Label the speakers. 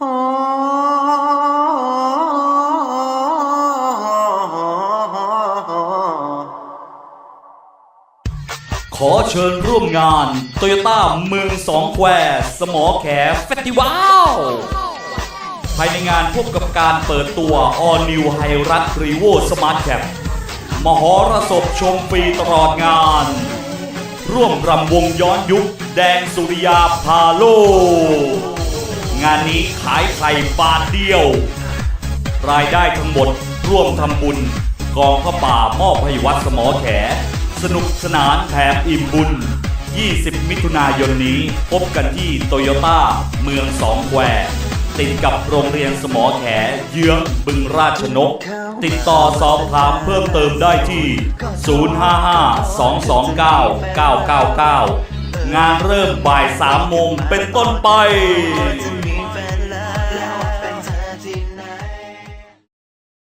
Speaker 1: ขอเชิญร่วมงานโตโยต้าเมืองสองแควสมอแขเฟสติวัลภายในงานพบกับการเปิดตัว All New h i r u x r e v o Smart Cap มหรสพชมฟรีตลอดงาน ร่วมรำวงย้อนยุค แดงสุริยาพาโล งานนี้ขายไข่บาทเดียว รายได้ทั้งหมดร่วมทำบุญ กองพระป่ามอบให้วัดสมอแข สนุกสนานแถมอิ่มบุญ 20 มิถุนายนนี้พบกันที่โตโยต้าเมืองสองแควติดกับโรงเรียนสมอแข เยื้องบึงราชนก ติดต่อสอบถามเพิ่มเติมได้ที่ 055 229 999 งานเริ่มบ่าย 3 โมงเป็นต้นไป